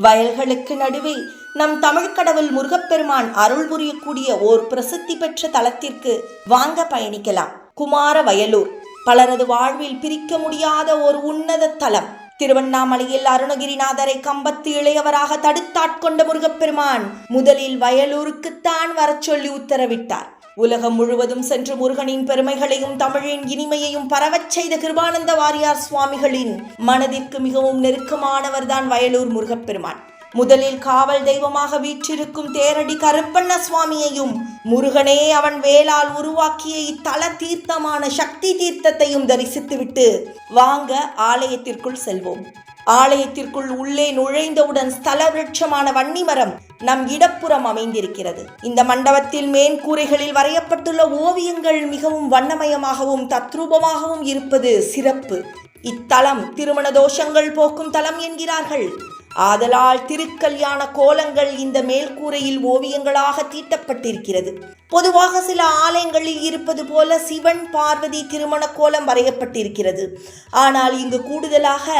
வயல்களுக்கு நடுவே நம் தமிழ் கடவுள் முருகப்பெருமான் அருள் புரியக்கூடிய ஓர் பிரசித்தி பெற்ற தலத்திற்கு வாங்க பயணிக்கலாம். குமார வயலூர். பலரது வாழ்வில் பிரிக்க முடியாத ஒரு உன்னத தலம். திருவண்ணாமலையில் அருணகிரிநாதரை கம்பத்து இளையவராக தடுத்தாட்கொண்ட முருகப்பெருமான் முதலில் வயலூருக்குத்தான் வரச் சொல்லி உத்தரவிட்டார். உலகம் முழுவதும் சென்று முருகனின் பெருமைகளையும் தமிழின் இனிமையையும் பரவச் செய்த கிருபானந்த வாரியார் சுவாமிகளின் மனதிற்கு மிகவும் நெருக்கமானவர்தான் வயலூர் முருகப்பெருமான். முதலில் காவல் தெய்வமாக வீற்றிருக்கும் தேரடி கருப்பண்ண சுவாமியையும் முருகனே அவன் வேளால் உருவாக்கிய இத்தல தீர்த்தமான சக்தி தீர்த்தத்தையும் தரிசித்துவிட்டு வாங்க ஆலயத்திற்குள் செல்வோம். ஆலயத்திற்குள் உள்ளே நுழைந்தவுடன் ஸ்தல விருட்சமான வன்னிமரம் நம் இடப்புறம் அமைந்திருக்கிறது. இந்த மண்டபத்தில் மேன்கூரைகளில் வரையப்பட்டுள்ள ஓவியங்கள் மிகவும் வண்ணமயமாகவும் தத்ரூபமாகவும் இருப்பது சிறப்பு. இத்தலம் திருமண தோஷங்கள் போக்கும் தலம் என்கிறார்கள். ஆதலால் திருக்கல்யாண கோலங்கள் இந்த மேல்கூரையில் ஓவியங்களாக தீட்டப்பட்டிருக்கிறது. பொதுவாக சில ஆலயங்களில் இருப்பது போல சிவன் பார்வதி திருமண கோலம் வரையப்பட்டிருக்கிறது. ஆனால் இங்கு கூடுதலாக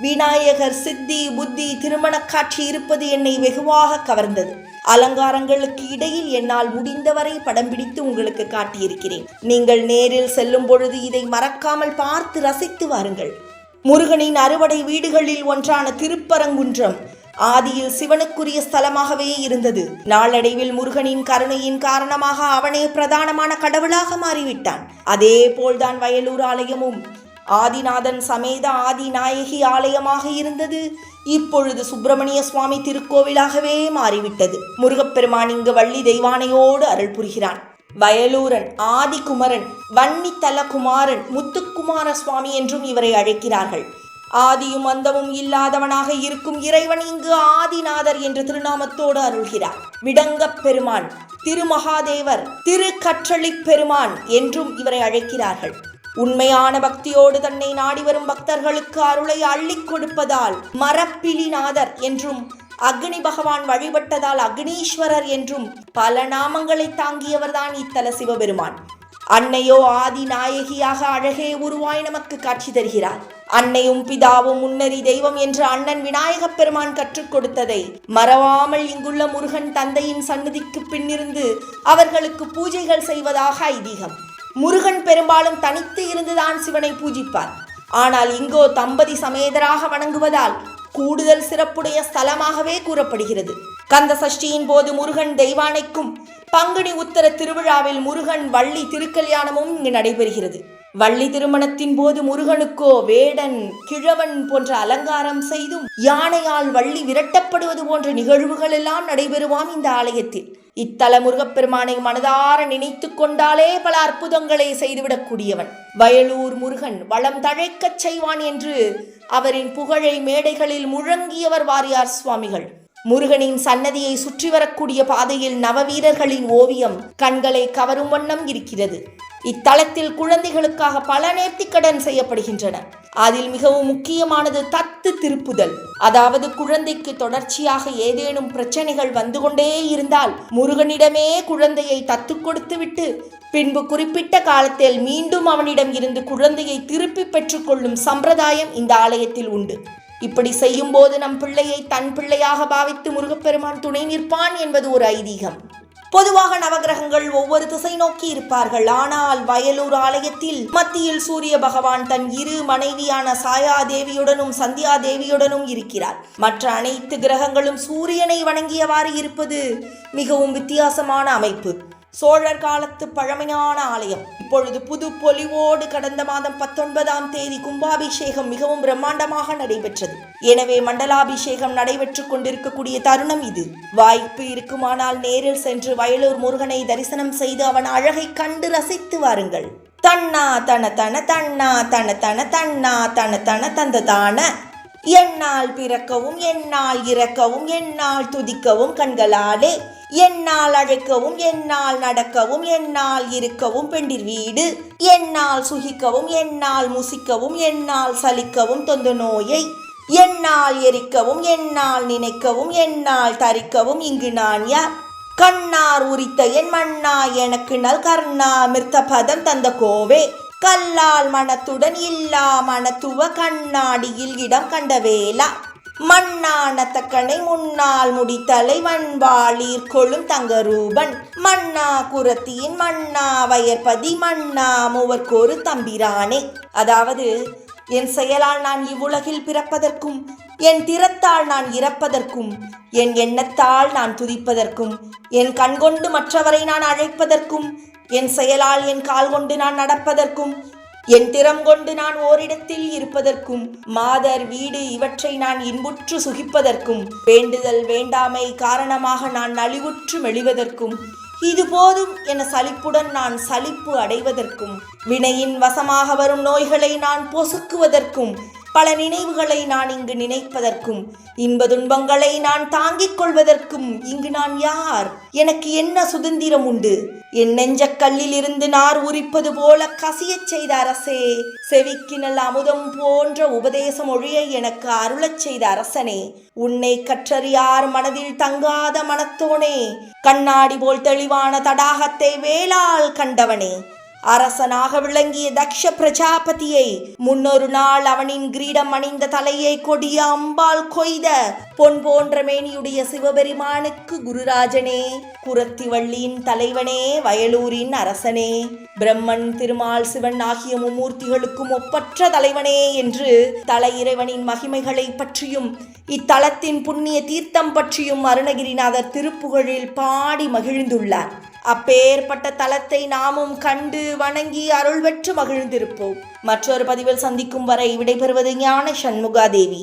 விநாயகர் சித்தி புத்தி திருமண காட்சி இருப்பது என்னை வெகுவாக கவர்ந்தது. அலங்காரங்களுக்கு இடையில் என்னால் முடிந்தவரை படம் பிடித்து உங்களுக்கு காட்டியிருக்கிறேன். நீங்கள் நேரில் செல்லும் பொழுது இதை மறக்காமல் பார்த்து ரசித்து வாருங்கள். முருகனின் அறுவடை வீடுகளில் ஒன்றான திருப்பரங்குன்றம் ஆதியில் சிவனுக்குரிய ஸ்தலமாகவே இருந்தது. நாளடைவில் முருகனின் கருணையின் காரணமாக அவனே பிரதானமான கடவுளாக மாறிவிட்டான். அதே போல்தான் வயலூர் ஆலயமும் ஆதிநாதன் சமேத ஆதிநாயகி ஆலயமாக இருந்தது. இப்பொழுது சுப்பிரமணிய சுவாமி திருக்கோவிலாகவே மாறிவிட்டது. முருகப்பெருமான் இங்கு வள்ளி தெய்வானையோடு அருள் புரிகிறான். வயலூரன் ஆதிகுமரன் வன்னித்தல குமாரன் முத்துக்குமார சுவாமி என்றும் இவரை அழைக்கிறார்கள். ஆதியும் அந்தமும் இல்லாதவனாக இருக்கும் இறைவன் இங்கு ஆதிநாதர் என்ற திருநாமத்தோடு அருள்கிறார். விடங்கப் பெருமான் திருமகாதேவர் திருக்கற்றளிப் பெருமான் என்றும் இவரை அழைக்கிறார்கள். உண்மையான பக்தியோடு தன்னை நாடி வரும் பக்தர்களுக்கு அருளை அள்ளிக் கொடுப்பதால் மரப்பிலிநாதர் என்றும் அக்னி பகவான் வழிபட்டதால் அக்னீஸ்வரர் என்றும் பல நாமங்களை தாங்கியவர்தான் இத்தல சிவபெருமான். அன்னையோ ஆதி நாயகியாக அழகே உருவாய் நமக்கு காட்சி தருகிறார். அன்னையும் பிதாவும் முன்னறி தெய்வம் என்று அண்ணன் விநாயகப் பெருமான் கற்றுக் கொடுத்ததை மறவாமல் இங்குள்ள முருகன் தந்தையின் சன்னதிக்கு பின்னிருந்து அவர்களுக்கு பூஜைகள் செய்வதாக ஐதீகம். முருகன் பெரும்பாலும் தனித்து இருந்துதான் சிவனை பூஜிப்பார். ஆனால் இங்கோ தம்பதி சமேதராக வணங்குவதால் கூடுதல் சிறப்புடைய ஸ்தலமாகவே கூறப்படுகிறது. கந்த சஷ்டியின் போது முருகன் தெய்வானைக்கும் பங்குனி உத்தர திருவிழாவில் முருகன் வள்ளி திருக்கல்யாணமும் இங்கு நடைபெறுகிறது. வள்ளி திருமணத்தின் போது முருகனுக்கோ வேடன் கிழவன் போன்ற அலங்காரம் செய்தும் யானையால் வள்ளி விரட்டப்படுவது போன்ற நிகழ்வுகள் எல்லாம் நடைபெறுவாம் இந்த ஆலயத்தில். இத்தல முருகப்பெருமானை மனதார நினைத்து கொண்டாலே பல அற்புதங்களை செய்துவிடக்கூடியவன். வயலூர் முருகன் வளம் தழைக்கச் செய்வான் என்று அவரின் புகழை மேடைகளில் முழங்கியவர் வாரியார் சுவாமிகள். முருகனின் சன்னதியை சுற்றி வரக்கூடிய பாதையில் நவவீரர்களின் ஓவியம் கண்களை கவரும் வண்ணம் இருக்கிறது. இத்தலத்தில் குழந்தைகளுக்காக பல நேர்த்திக்கடன் செய்யப்படுகின்றன. அதில் மிகவும் முக்கியமானது தத்து திருப்புதல். அதாவது குழந்தைக்கு தொடர்ச்சியாக ஏதேனும் பிரச்சனைகள் வந்து கொண்டே இருந்தால் முருகனிடமே குழந்தையை தத்து கொடுத்துவிட்டு பின்பு குறிப்பிட்ட காலத்தில் மீண்டும் அவனிடம் இருந்து குழந்தையை திருப்பி பெற்றுக்கொள்ளும் சம்பிரதாயம் இந்த ஆலயத்தில் உண்டு. இப்படி செய்யும்போது நம் பிள்ளையை தன் பிள்ளையாக பாவித்து முருகப்பெருமான் துணை நிற்பான் என்பது ஒரு ஐதீகம். பொதுவாக நவகிரகங்கள் ஒவ்வொரு திசை நோக்கி இருப்பார்கள். ஆனால் வயலூர் ஆலயத்தில் மத்தியில் சூரிய பகவான் தன் இரு மனைவியான சாயா தேவியுடனும் சந்தியா தேவியுடனும் இருக்கிறார். மற்ற அனைத்து கிரகங்களும் சூரியனை வணங்கியவாறு இருப்பது மிகவும் வித்தியாசமான அமைப்பு. சோழர் காலத்து பழமையான ஆலயம். இப்பொழுது புது பொலிவோடு கடந்த மாதம் பத்தொன்பதாம் தேதி கும்பாபிஷேகம் மிகவும் பிரம்மாண்டமாக நடைபெற்றது. எனவே மண்டலாபிஷேகம் நடைபெற்றுக் கொண்டிருக்கக்கூடிய தருணம் இது. வாய்ப்பு இருக்குமானால் நேரில் சென்று வயலூர் முருகனை தரிசனம் செய்து அவன் அழகை கண்டு ரசித்து வாருங்கள். தன்னா தன தன தன்னா தன தன தன்னா தன தன தந்த தான என்னால் பிறக்கவும் என்னால் இறக்கவும் என்னால் துதிக்கவும் கண்களாலே என்னால் அழைக்கவும் என்னால் நடக்கவும் என்னால் இருக்கவும் பெண்டிர் வீடு என்னால் சுகிக்கவும் என்னால் முசிக்கவும் என்னால் சலிக்கவும் தொந்த நோயை என்னால் எரிக்கவும் என்னால் நினைக்கவும் என்னால் தரிக்கவும் இங்கு நான் யார்? கண்ணார் உரித்த என் மண்ணா எனக்கு நல் கர்ணா மிர்த்த பதம் தந்த கோவே கல்லால் மனத்துடன் இல்லா மனத்துவ கண்ணாடியில் இடம் கண்ட வேலா மண்ணான தக்கனை முன்னால் முடித்தலை வன்வாளீர் கொழும் தங்கரூபன். மன்னா குரத்தியின் மன்னா வயற்பதி மன்னா மூவர்க்கொரு தம்பிரானே. அதாவது என் செயலால் நான் இவ்வுலகில் பிறப்பதற்கும் என் திறத்தால் நான் இறப்பதற்கும் என் எண்ணத்தால் நான் துதிப்பதற்கும் என் கண்கொண்டு மற்றவரை நான் அழைப்பதற்கும் என் செயலால் என் கால் கொண்டு நான் நடப்பதற்கும் என் திறம் கொண்டு நான் ஓரிடத்தில் இருப்பதற்கும் மாதர் வீடு இவற்றை நான் இன்புற்று சுகிப்பதற்கும் வேண்டுதல் வேண்டாமை காரணமாக நான் நலிவுற்று மெழிவதற்கும் இது போதும் என சலிப்புடன் நான் சலிப்பு அடைவதற்கும் வினையின் வசமாக வரும் நோய்களை நான் பொசுக்குவதற்கும் பல நினைவுகளை நான் இங்கு நினைப்பதற்கும் இன்ப துன்பங்களை நான் தாங்கிக் கொள்வதற்கும் இங்கு நான் யார்? எனக்கு என்ன சுதந்திரம் உண்டு? என் நெஞ்சக் கல்லில் இருந்து நார் உரிப்பது போல கசியச் செய்த அரசே செவிக்கினல் அமுதம் போன்ற உபதேச மொழியை எனக்கு அருளச் செய்த அரசனே உன்னை கற்றறியார் மனதில் தங்காத மனத்தோனே கண்ணாடி போல் தெளிவான தடாகத்தை வேளால் கண்டவனே. அரசனாக விளங்கிய தக்ஷ பிரஜாபதியை முன்னொரு நாள் அவனின் கிரீடம் அணிந்த தலையை கொடிய அம்பால் கொய்த பொன் போன்ற மேனியுடைய சிவபெருமானுக்கு குருராஜனே குரத்திவள்ளியின் தலைவனே வயலூரின் அரசனே பிரம்மன் திருமால் சிவன் ஆகிய மும்மூர்த்திகளுக்கும் ஒப்பற்ற தலைவனே என்று தலையிறைவனின் மகிமைகளை பற்றியும் இத்தலத்தின் புண்ணிய தீர்த்தம் பற்றியும் அருணகிரிநாதர் திருப்புகழில் பாடி மகிழ்ந்துள்ளார். அப்பேற்பட்ட தலத்தை நாமும் கண்டு வணங்கி அருள் பெற்று மகிழ்ந்திருப்போம். மற்றொரு பதிவில் சந்திக்கும் வரை விடைபெறுவது ஞான சண்முகாதேவி